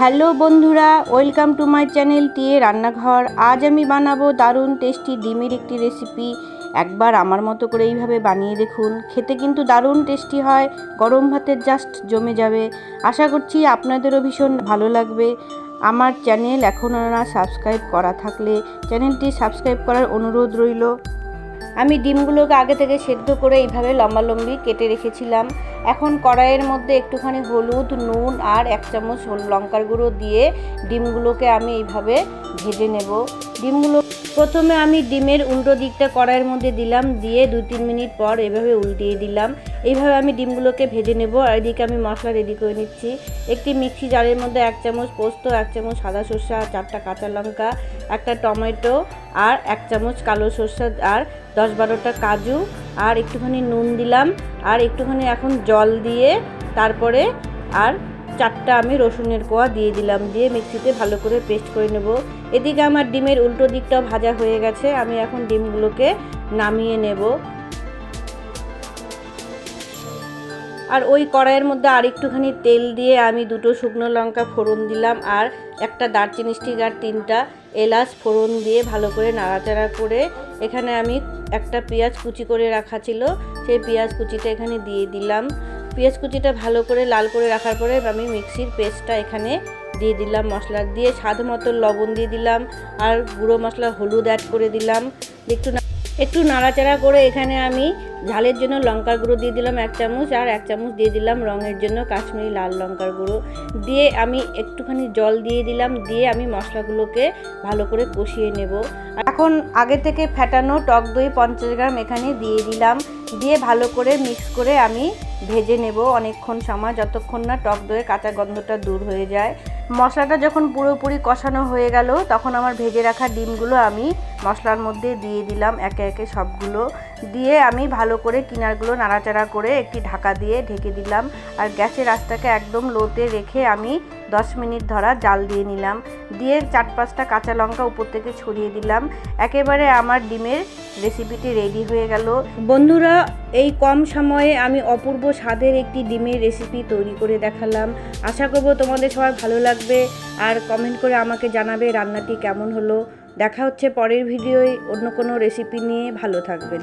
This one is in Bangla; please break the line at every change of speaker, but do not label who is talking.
হ্যালো বন্ধুরা, welcome to my channel T A Rannaghar. আজ আমি বানাবো দারুণ টেস্টি ডিমের একটি রেসিপি। একবার আমার মতো করে এইভাবে বানিয়ে দেখুন। খেতে কিন্তু দারুণ টেস্টি হয়, গরম ভাতের জাস্ট জমে যাবে। আশা করছি আপনাদেরও ভীষণ ভালো লাগবে। আমার চ্যানেল এখনও না সাবস্ক্রাইব করা থাকলে চ্যানেলটি সাবস্ক্রাইব করার অনুরোধ রইল। আমি ডিমগুলোকে আগে থেকে সেদ্ধ করে এইভাবে লম্বা লম্বি কেটে রেখেছিলাম। এখন কড়াইয়ের মধ্যে একটুখানি হলুদ, নুন আর এক চামচ লঙ্কার গুঁড়ো দিয়ে ডিমগুলোকে আমি এইভাবে ভেজে নেব। ডিমগুলো প্রথমে আমি ডিমের উল্টো দিকটা কড়াইয়ের মধ্যে দিলাম, দিয়ে দু তিন মিনিট পর এভাবে উল্টিয়ে দিলাম। এইভাবে আমি ডিমগুলোকে ভেজে নেব আর এদিকে আমি মশলা রেডি করে নিচ্ছি। একটি মিক্সি জারের মধ্যে এক চামচ পোস্ত, এক চামচ সাদা সর্ষা চারটা কাঁচা লঙ্কা, একটা টমেটো, আর এক চামচ কালো সর্ষা, আর দশ বারোটা কাজু আর একটুখানি নুন দিলাম। আর একটুখানি এখন জল দিয়ে তারপরে আর চারটা আমি রসুনের কোয়া দিয়ে দিলাম, দিয়ে মিক্সিতে ভালো করে পেস্ট করে নেব। এদিকে আমার ডিমের উল্টো দিকটাও ভাজা হয়ে গেছে, আমি এখন ডিমগুলোকে নামিয়ে নেব। আর ওই কড়াইয়ের মধ্যে আর একটুখানি তেল দিয়ে আমি দুটো শুকনো লঙ্কা ফোড়ন দিলাম, আর একটা দারচিনি স্টিক আর তিনটা এলাচ ফোড়ন দিয়ে ভালো করে নাড়াচাড়া করে এখানে আমি একটা পেঁয়াজ কুচি করে রাখা ছিল, সেই পেঁয়াজ কুচিটা এখানে দিয়ে দিলাম। পেঁয়াজ কুচিটা ভালো করে লাল করে রাখার পরে আমি মিক্সির পেস্টটা এখানে দিয়ে দিলাম মশলা দিয়ে। স্বাদ মতো লবণ দিয়ে দিলাম আর গুঁড়ো মশলা হলুদ অ্যাড করে দিলাম। একটু একটু নাড়াচাড়া করে এখানে আমি ঝালের জন্য লঙ্কার গুঁড়ো দিয়ে দিলাম এক চামচ আর এক চামচ দিয়ে দিলাম রঙের জন্য কাশ্মীরি লাল লঙ্কার গুঁড়ো। দিয়ে আমি একটুখানি জল দিয়ে দিলাম, দিয়ে আমি মশলাগুলোকে ভালো করে কষিয়ে নেব। এখন আগে থেকে ফ্যাটানো টক দই পঞ্চাশ গ্রাম এখানে দিয়ে দিলাম। দিয়ে ভালো করে মিক্স করে আমি ভেজে নেব অনেকক্ষণ সময়, যতক্ষণ না টক দইয়ের কাঁচা গন্ধটা দূর হয়ে যায়। মশলাটা যখন পুরোপুরি কষানো হয়ে গেল, তখন আমার ভেজে রাখা ডিমগুলো আমি মশলার মধ্যে দিয়ে দিলাম একে একে সবগুলো। দিয়ে আমি ভালো করে কিনারগুলো নাড়াচাড়া করে একটি ঢাকা দিয়ে ঢেকে দিলাম। আর গ্যাসের আঁচটাকে একদম লোতে রেখে আমি দশ মিনিট ধরা জাল দিয়ে নিলাম। দিয়ে চার পাঁচটা কাঁচা লঙ্কা উপর থেকে ছড়িয়ে দিলাম। একেবারে আমার ডিমের রেসিপিটি রেডি হয়ে গেল। বন্ধুরা, এই কম সময়ে আমি অপূর্ব স্বাদের একটি ডিমের রেসিপি তৈরি করে দেখালাম। আশা করব তোমাদের সবার ভালো লাগবে আর কমেন্ট করে আমাকে জানাবে রান্নাটি কেমন হলো। দেখা হচ্ছে পরের ভিডিওয়। অন্য কোনো রেসিপি নিয়ে ভালো থাকবেন।